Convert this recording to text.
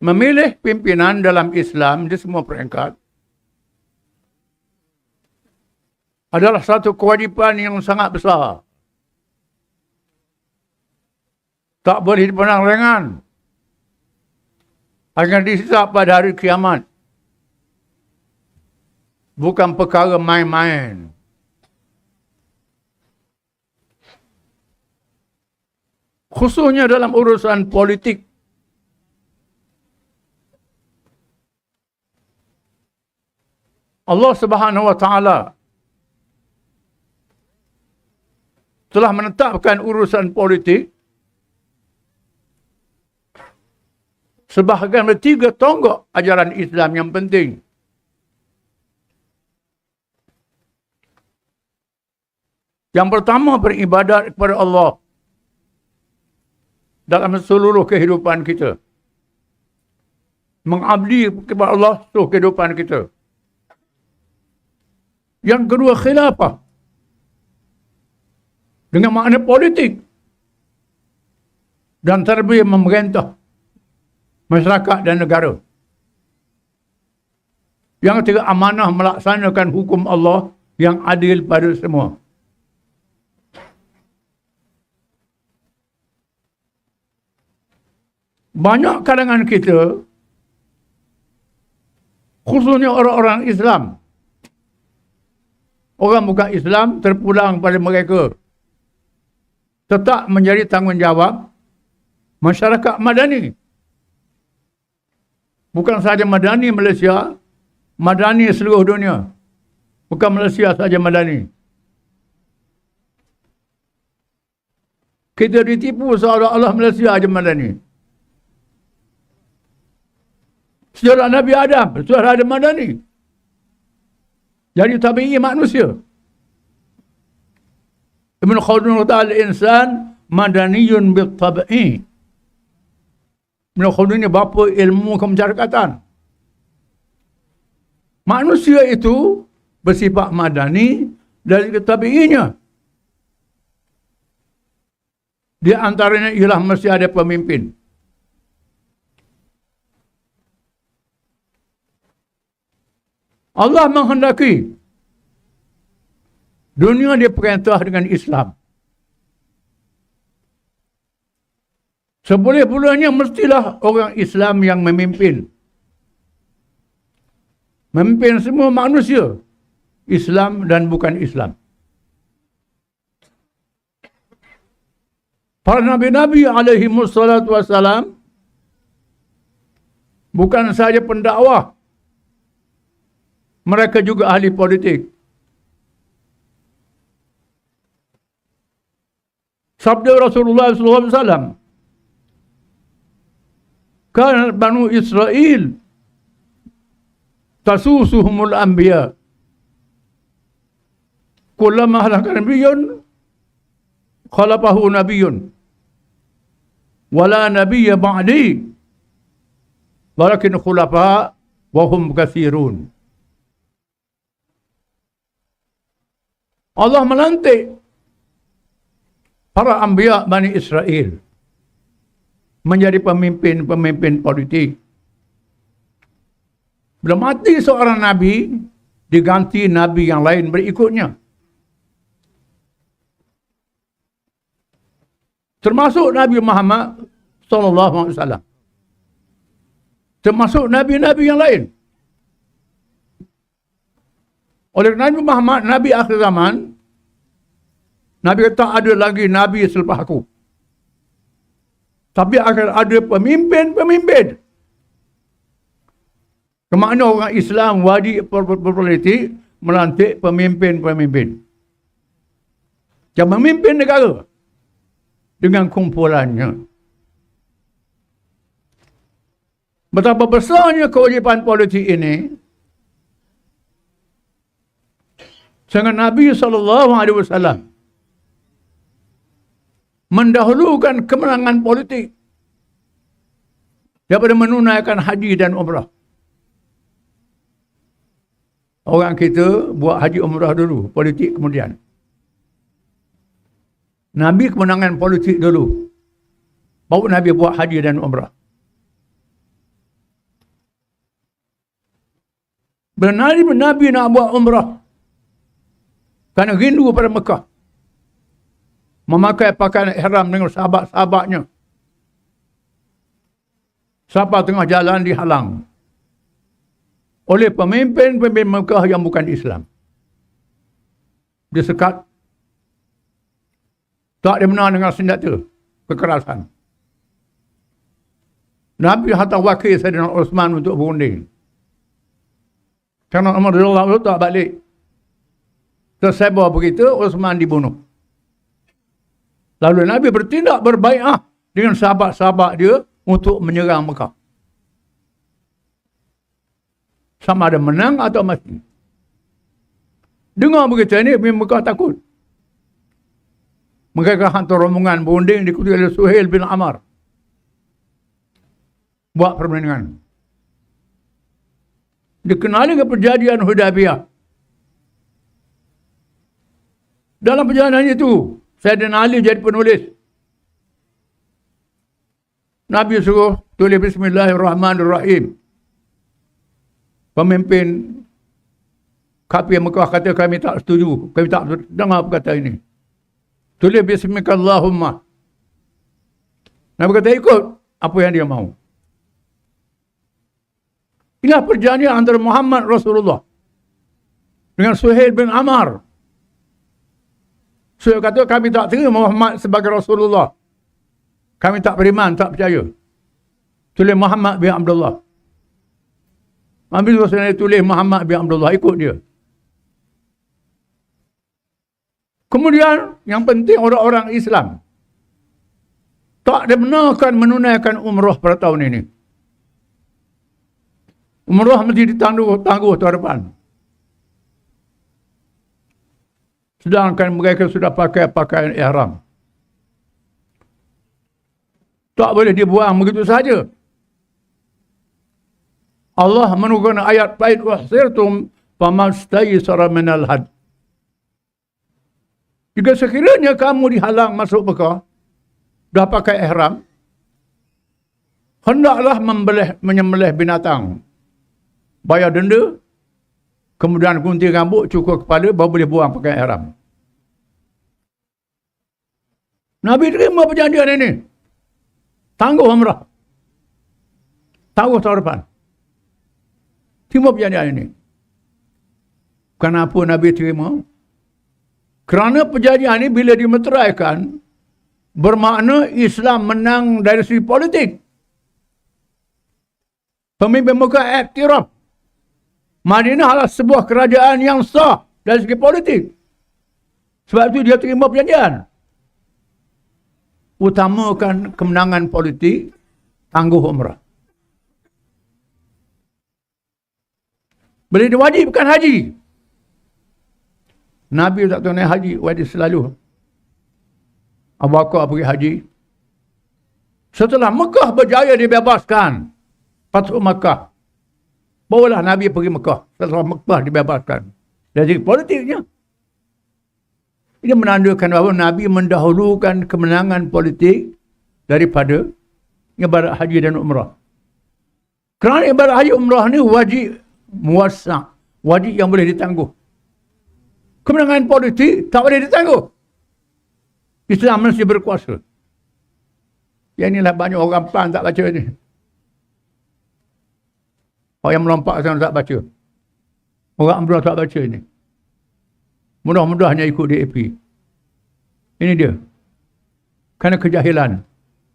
memilih pimpinan dalam Islam di semua peringkat adalah satu kewajipan yang sangat besar. Tak boleh dipandang ringan. Akan dihisap pada hari kiamat. Bukan perkara main-main. Khususnya dalam urusan politik. Allah Subhanahu wa taala telah menetapkan urusan politik sebahagian dari tiga tonggak ajaran Islam yang penting. Yang pertama beribadat kepada Allah dalam seluruh kehidupan kita. Mengabdi kepada Allah seluruh kehidupan kita. Yang kedua khilafah. Dengan makna politik. Dan terlebih memerintah masyarakat dan negara. Yang ketiga amanah melaksanakan hukum Allah yang adil pada semua. Banyak kalangan kita khususnya orang-orang Islam orang bukan Islam terpulang pada mereka tetap menjadi tanggungjawab masyarakat madani Bukan sahaja Madani Malaysia, Madani seluruh dunia. Bukan Malaysia sahaja Madani. Kita ditipu seolah-olah Malaysia sahaja Madani. Sejarah Nabi Adam, sejarah Adam Madani. Jadi tabi'i manusia. Ibn Khaldun kata al-insan madaniyun bil tabi'i. Ibn Khaldun ini bapa ilmu kemasyarakatan. Manusia itu bersifat madani dari ketabiinya. Di antaranya ialah mesti ada pemimpin. Allah menghendaki dunia diperintah dengan Islam. Seboleh-bolehnya mestilah orang Islam yang memimpin. Memimpin semua manusia. Islam dan bukan Islam. Para Nabi-Nabi alaihi wassalam bukan sahaja pendakwah mereka juga ahli politik. Sabda Rasulullah SAW, kan Banu Israel tasusuhumul anbiya kullama halaka nabiyyun khalafahu nabiyyun wala nabiyya ba'di walakin khulafa wa hum kathirun. Allah melantik para anbiya Bani Israel menjadi pemimpin-pemimpin politik. Bila mati seorang Nabi, diganti Nabi yang lain berikutnya. Termasuk Nabi Muhammad wasallam. Termasuk nabi-nabi yang lain. Oleh Nabi Muhammad, Nabi akhir zaman, Nabi kata ada lagi Nabi selepas aku. Tapi akan ada pemimpin-pemimpin. Kemana orang Islam wadi politik melantik pemimpin-pemimpin. Yang memimpin negara dengan kumpulannya. Betapa besarnya kewajipan politik ini Sehingga Nabi SAW mendahulukan kemenangan politik daripada menunaikan haji dan umrah. Orang kita buat haji umrah dulu, politik kemudian. Nabi kemenangan politik dulu. Baru Nabi buat haji dan umrah. Bila Nabi, Nabi nak buat umrah, kerana rindu pada Mekah. Memakai pakaian ihram dengan sahabat-sahabatnya. Siapa tengah jalan dihalang. Oleh pemimpin-pemimpin Mekah yang bukan Islam. Disekat. Tak dimenang dengan senjata. Kekerasan. Nabi hantar wakil Sayyidina Osman untuk berunding. Kerana Umar radhiyallahu tak balik. Tersebar begitu, Osman dibunuh. Lalu Nabi bertindak berbaikat dengan sahabat-sahabat dia untuk menyerang Mekah. Sama ada menang atau mati. Dengar begitu ini, Mekah takut. Mereka hantar rombongan berunding diikuti oleh Suhail bin Amar. Buat permainan dikenali dengan perjanjian Hudaybiyah. Dalam perjalanan itu, Sayyidina Ali jadi penulis. Nabi suruh tulis Bismillahirrahmanirrahim. Pemimpin kafir Mekah kata kami tak setuju. Kami tak dengar perkata ini. Tulis Bismillahirrahmanirrahim. Nabi kata ikut apa yang dia mahu. Inilah perjanjian antara Muhammad Rasulullah dengan Suhail bin Amar. Suhail kata kami tak terima Muhammad sebagai Rasulullah. Kami tak beriman, tak percaya. Tulis Muhammad bin Abdullah. Ambil Rasulullah tulis Muhammad bin Abdullah, ikut dia. Kemudian yang penting orang-orang Islam tak dibenarkan menunaikan umrah pada tahun ini. Umrah mesti ditangguh tangguh tahun depan. Sedangkan mereka sudah pakai pakaian ihram. Tak boleh dibuang begitu saja. Allah menurunkan ayat baik wahsirtum famastaysara minal had. Jika sekiranya kamu dihalang masuk Mekah, dah pakai ihram, hendaklah membelih, menyembelih binatang bayar denda, kemudian gunting rambut, cukur kepala, baru boleh buang pakai ihram. Nabi terima perjanjian ini. Tangguh umrah. Tangguh tahun depan. Terima perjanjian ini. Kenapa Nabi terima? Kerana perjanjian ini bila dimeteraikan, bermakna Islam menang dari segi politik. Pemimpin muka aktiraf. Madinah adalah sebuah kerajaan yang sah dari segi politik. Sebab itu dia terima perjanjian. Utamakan kemenangan politik, tangguh umrah. Boleh diwajibkan haji. Nabi tak tahu naik haji, wajib selalu. Abu Bakar pergi haji. Setelah Mekah berjaya dibebaskan. Patut Mekah. Bawalah Nabi pergi Mekah. Setelah Mekah dibebaskan. Dari politiknya. Ini menandakan bahawa Nabi mendahulukan kemenangan politik daripada ibarat haji dan umrah. Kerana ibarat haji umrah ni wajib muasa. Wajib yang boleh ditangguh. Kemenangan politik tak boleh ditangguh. Islam mesti berkuasa. Yang inilah banyak orang pan tak baca ni. Orang yang melompat sana tak baca. Orang Ambrah tak baca ini. Mudah-mudahnya ikut DAP. Ini dia. Kerana kejahilan.